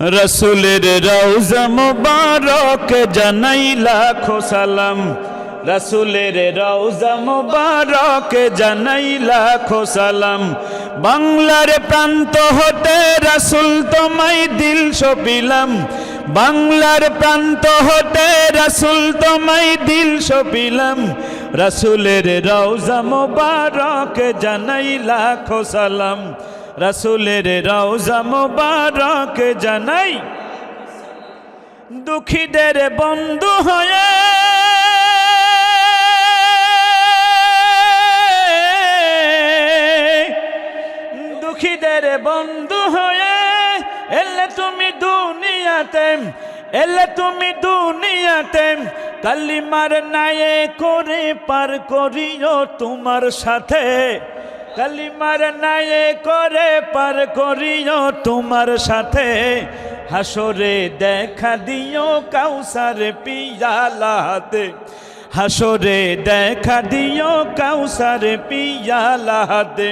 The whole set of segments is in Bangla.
রসুলের রৌজা মুবারক জানাই লাখো সালাম। রসুলের রৌজা মুবারক জানাই লাখো সালাম। বাংলার প্রান্ত হতে রসুল তোমায় দিল সপিলাম। বাংলার প্রান্ত হতে রসুল তোমায় দিল সপিলাম। রসুলের রৌজা মুবারক জানাই লাখো সালাম। রসুলের রওজা মোবারক জানাই। দুঃখীদের বন্ধু হয়ে দুঃখীদের বন্ধু হয়ে এলে তুমি দুনিয়াতে, এলে তুমি দুনিয়াতে কালিমার নায়ে করে পার করিও তোমার সাথে। কালিমার নায়ে করে পার করিও তোমার সাথে। হাসরে দেখা দিও কাউসার পিয়ালাতে হাসরে দেখা দিও কাউসার পিয়ালাতে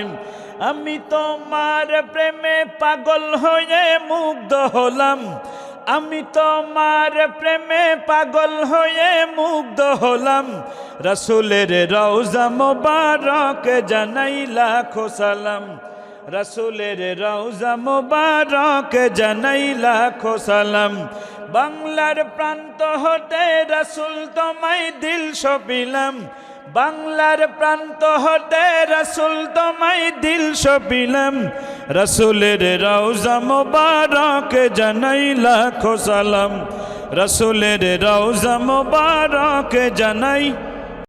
আমি তোমার প্রেমে পাগল হয়ে মুগ্ধ হলাম। আমি তোমার প্রেমে পাগল হয়ে মুগ্ধ হলাম। রসুলের রওজা মোবারক জানাই লাখো সালাম। রসুলের রওজা মোবারক জানাই লাখো সালাম। বাংলার প্রান্ত হতে রসুল তোমায় দিল সপিলাম। বাংলার প্রান্ত হতে রসুল তোমায় দিল সপিলাম। রসুলের রওজা মোবারক জানাই লাখো সালাম। রসুলের রওজা মোবারক জানাই